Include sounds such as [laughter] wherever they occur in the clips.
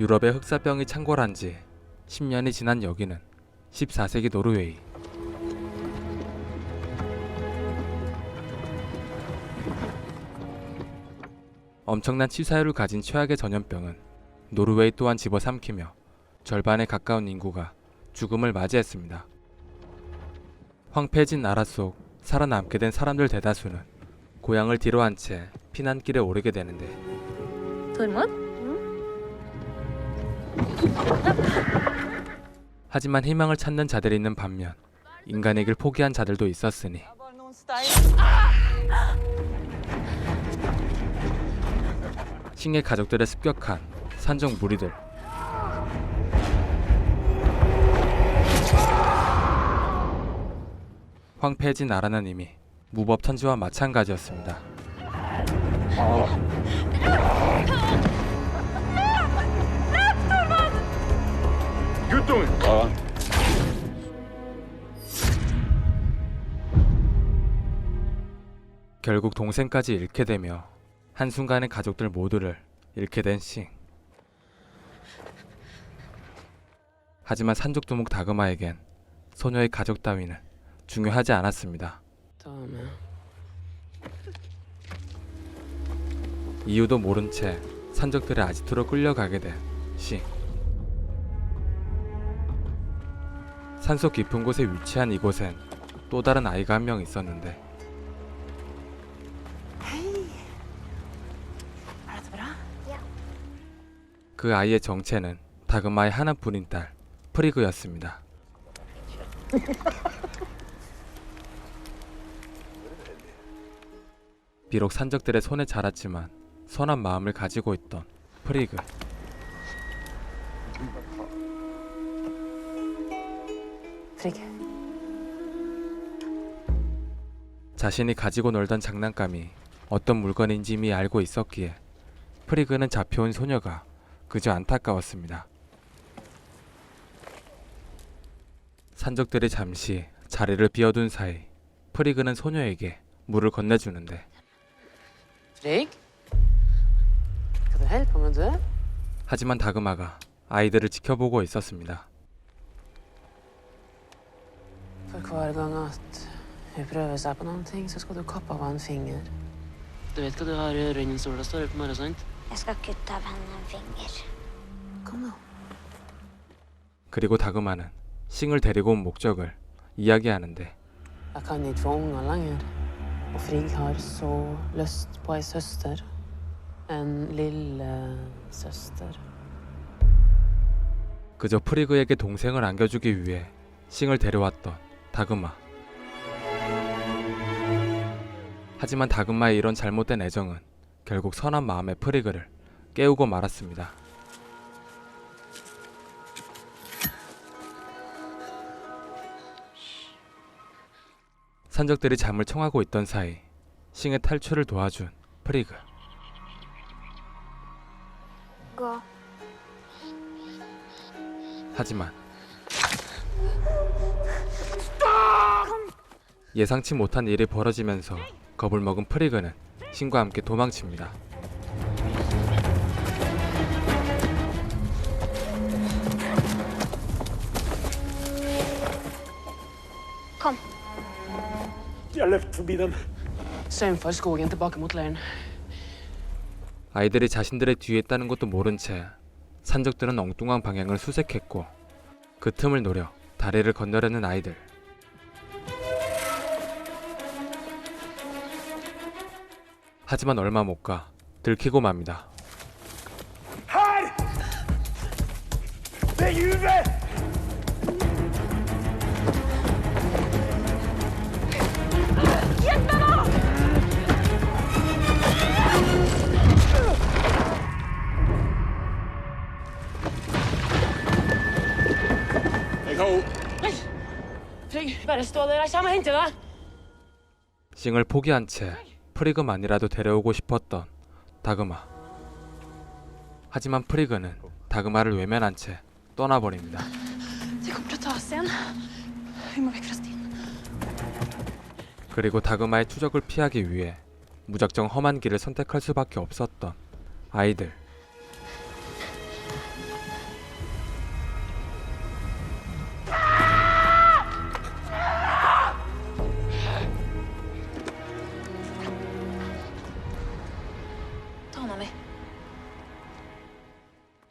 유럽의 흑사병이 창궐한 지 10년이 지난 여기는 14세기 노르웨이. 엄청난 치사율을 가진 최악의 전염병은 노르웨이 또한 집어삼키며 절반에 가까운 인구가 죽음을 맞이했습니다. 황폐해진 나라 속 살아남게 된 사람들 대다수는 고향을 뒤로한 채 피난길에 오르게 되는데? 하지만 희망을 찾는 자들이 있는 반면 인간의 길 포기한 자들도 있었으니. 싱의 가족들의 습격한 산적 무리들 황폐해진 나라는 이미 무법천지와 마찬가지였습니다. Ja. 결국 동생까지 잃게 되며 한순간에 가족들 모두를 잃게 된 싱. 하지만 산족두목 다그마에겐 소녀의 가족 따위는 중요하지 않았습니다. 이유도 모른 채 산적들의 아지트로 끌려가게 된 싱. 산속 깊은 곳에 위치한 이곳엔 또 다른 아이가 한 명 있었는데? 그 아이의 정체는 다그마의 하나뿐인 딸 프리그였습니다. 비록 산적들의 손에 자랐지만 선한 마음을 가지고 있던 프리그. Frigg. 자신이 가지고 놀던 장난감이 어떤 물건인지 이미 알고 있었기에 프리그는 잡혀온 소녀가 그저 안타까웠습니다. 산적들이 잠시 자리를 비워둔 사이 프리그는 소녀에게 물을 건네주는데? 하지만 다그마가 아이들을 지켜보고 있었습니다. For hver gang at hun prøver seg på noen ting, så skal du kappe av en finger. Du vet hva du har i røyken sola står opp i morgen, sant? Jeg skal kutte av henne en finger. Kom nå. 그리고 다그마는 싱을 데리고 온 목적을 이야기하는데 Jeg kan ikke få unger lenger. Og Frigg har så lyst på ei søster. En lillesøster. 그저 프리그에게 동생을 안겨주기 위해 싱을 데려왔던 다그마. 하지만 다그마의 이런 잘못된 애정은 결국 선한 마음의 프리그를 깨우고 말았습니다. 산적들이 잠을 청하고 있던 사이 싱의 탈출을 도와준 프리그. Gå. 하지만 예상치 못한 일이 벌어지면서 겁을 먹은 프리그는 신과 함께 도망칩니다. Kom. Jeg løp forbi dem. Saumfall skogen tilbake mot leiren. 아이들이 자신들의 뒤에 있다는 것도 모른 채 산적들은 엉뚱한 방향을 수색했고 그 틈을 노려 다리를 건너려는 아이들. 하지만 얼마 못 가 들키고 맙니다. 싱을 포기한 채 프리그만이라도 데려오고 싶었던 다그마. 하지만 프리그는 다그마를 외면한 채 떠나버립니다. 그리고 다그마의 추적을 피하기 위해 무작정 험한 길을 선택할 수밖에 없었던 아이들.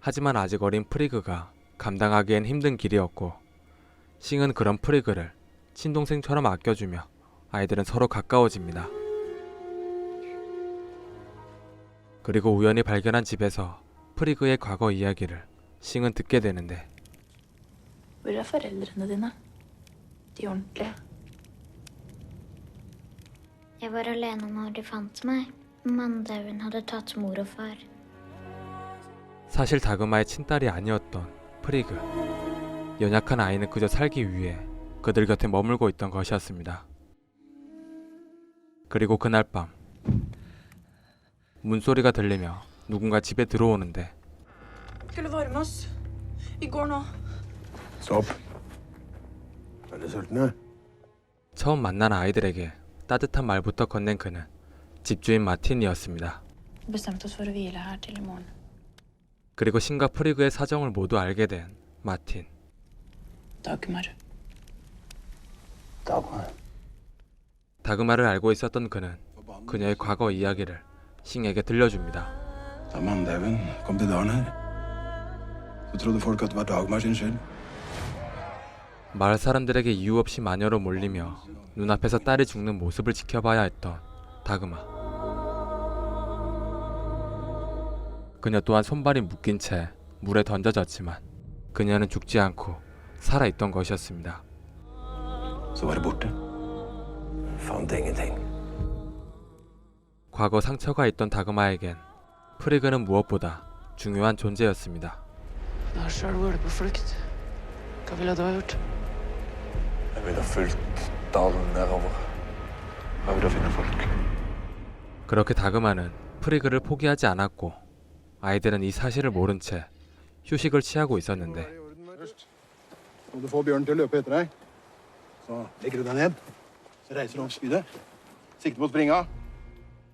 하지만 아직 어린 프리그가 감당하기엔 힘든 길이었고 싱은 그런 프리그를 친동생처럼 아껴주며 아이들은 서로 가까워집니다. 그리고 우연히 발견한 집에서 프리그의 과거 이야기를 싱은 듣게 되는데 Hvor er foreldrene dine? De ordentlige. Jeg var alene når de fant meg. Manndauen hadde tatt mor og far. 사실 다그마의 친딸이 아니었던 프리그. 연약한 아이는 그저 살기 위해 그들 곁에 머물고 있던 것이었습니다. 그리고 그날 밤 문소리가 들리며 누군가 집에 들어오는데 Skulle varme oss. Vi går nå. Stopp. Er dere sultne? 처음 만난 아이들에게 따뜻한 말부터 건넨 그는 집주인 마틴이었습니다. Bestemte oss for å hvile her til i morgen. 그리고 신과 프리그의 사정을 모두 알게 된 마틴. Dagmar. Dagmar. 다그마를 알고 있었던 그는 그녀의 과거 이야기를 싱에게 들려줍니다. Da manndauen kom til dalen her, så trodde folk at det var Dagmar sin skyld. 마을 사람들에게 이유 없이 마녀로 몰리며 눈앞에서 딸이 죽는 모습을 지켜봐야 했던 다그마. 그녀 또한 손발이 묶인 채 물에 던져졌지만 그녀는 죽지 않고 살아 있던 것이었습니다. Så var det borte. Fant ingenting. 과거 상처가 있던 다그마에겐 프리그는 무엇보다 중요한 존재였습니다. Du har sjøl vært på flukt. Hva ville du ha gjort? Jeg ville fulgt dalen nedover. Prøvd å finne folk. 그렇게 다그마는 프리그를 포기하지 않았고 아이들은 이 사실을 모른 채 휴식을 취하고 있었는데.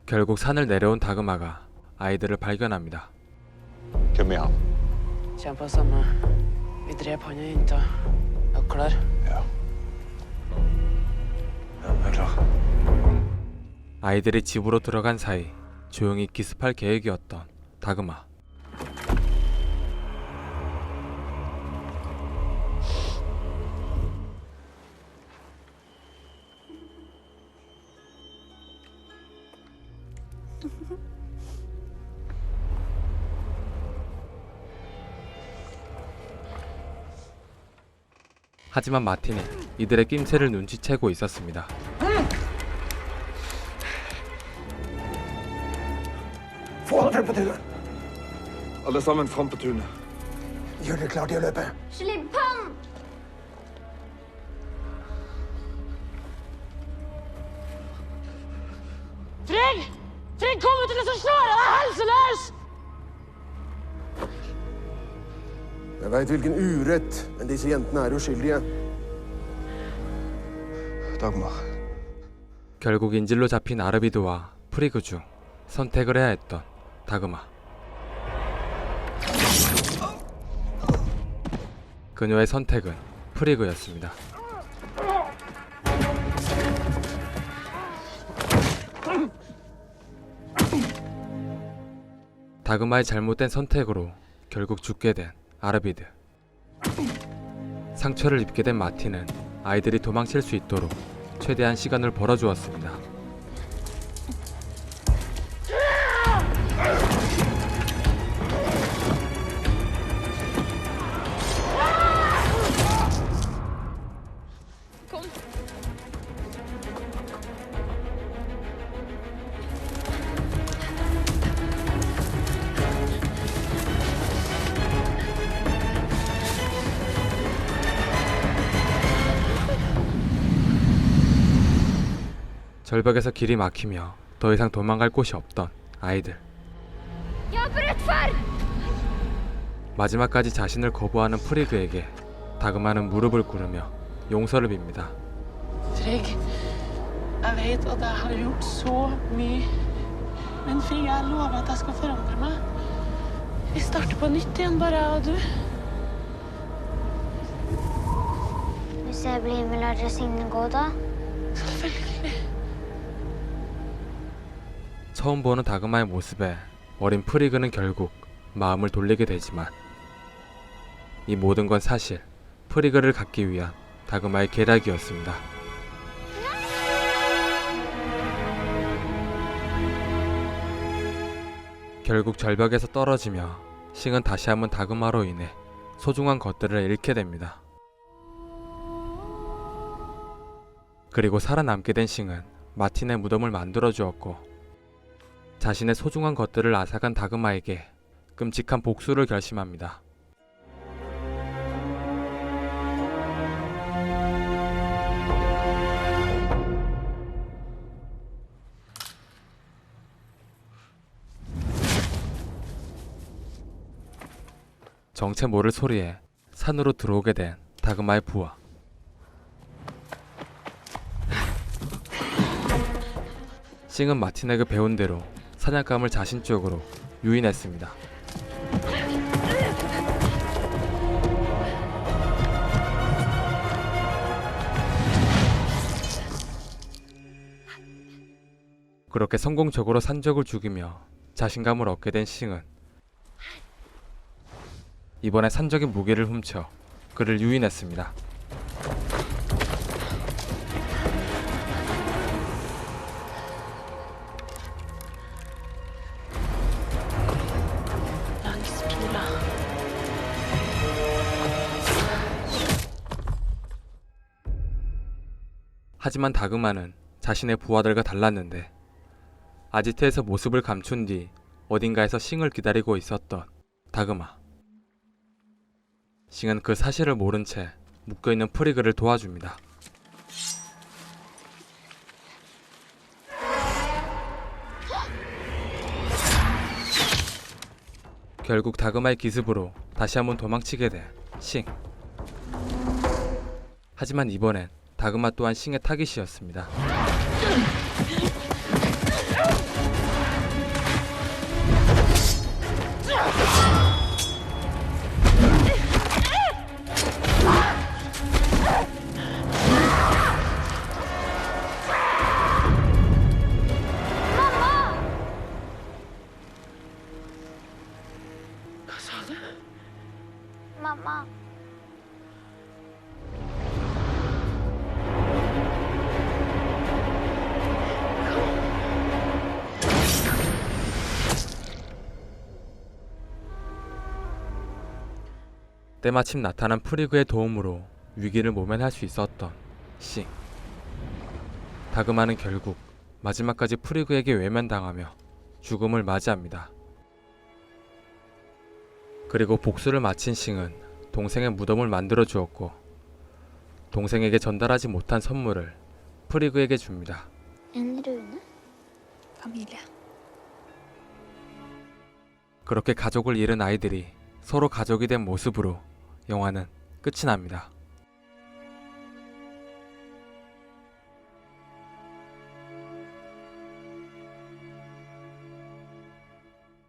결국 산을 내려온 다그마가 아이들을 발견합니다. Er. Er er. 아이들이 집으로 들어간 사이 조용히 기습할 계획이었던 다그마. [laughs] 하지만 마틴은 이들의 낌새를 눈치채고 있었습니다. Frem på tunet. Alle sammen fram på tunet. Gjør dere klar til å løpe. Slipp han! Frigg! Frigg, kom ut til som slår deg! Helseløs! Jeg veit hvilken urett, men disse jentene er uskyldige. Dagmar. 결국 인질로 잡힌 아르비드와 프리그 중 선택을 해야 했던 다그마. 그녀의 선택은 프리그였습니다. 다그마의 잘못된 선택으로 결국 죽게 된 아르비드. 상처를 입게 된 마틴은 아이들이 도망칠 수 있도록 최대한 시간을 벌어주었습니다. 절벽에서 길이 막히며 더 이상 도망갈 곳이 없던 아이들. 마지막까지 자신을 거부하는 프리그에게 다그마는 무릎을 꿇으며 용서를 빕니다. Hvis jeg blir med, lar dere Signe gå da? Selvfølgelig. 처음 보는 다그마의 모습에 어린 프리그는 결국 마음을 돌리게 되지만 이 모든 건 사실 프리그를 갖기 위한 다그마의 계략이었습니다. 결국 절벽에서 떨어지며 싱은 다시 한번 다그마로 인해 소중한 것들을 잃게 됩니다. 그리고 살아남게 된 싱은 마틴의 무덤을 만들어 주었고 자신의 소중한 것들을 앗아간 다그마에게 끔찍한 복수를 결심합니다. 정체 모를 소리에 산으로 들어오게 된 다그마의 부하. 싱은 마틴에게 배운 대로 사냥감을 자신 쪽으로 유인했습니다. 그렇게 성공적으로 산적을 죽이며 자신감을 얻게 된 싱은 이번에 산적의 무게를 훔쳐 그를 유인했습니다. 하지만 다그마는 자신의 부하들과 달랐는데 아지트에서 모습을 감춘 뒤 어딘가에서 싱을 기다리고 있었던 다그마. 싱은 그 사실을 모른 채 묶여있는 프리그를 도와줍니다. 결국 다그마의 기습으로 다시 한번 도망치게 된 싱. 하지만 이번엔 다그마 또한 싱의 타깃이었습니다. 때마침 나타난 프리그의 도움으로 위기를 모면할 수 있었던 싱. 다그마는 결국 마지막까지 프리그에게 외면당하며 죽음을 맞이합니다. 그리고 복수를 마친 싱은 동생의 무덤을 만들어 주었고 동생에게 전달하지 못한 선물을 프리그에게 줍니다. 그렇게 가족을 잃은 아이들이 서로 가족이 된 모습으로 영화는 끝이 납니다.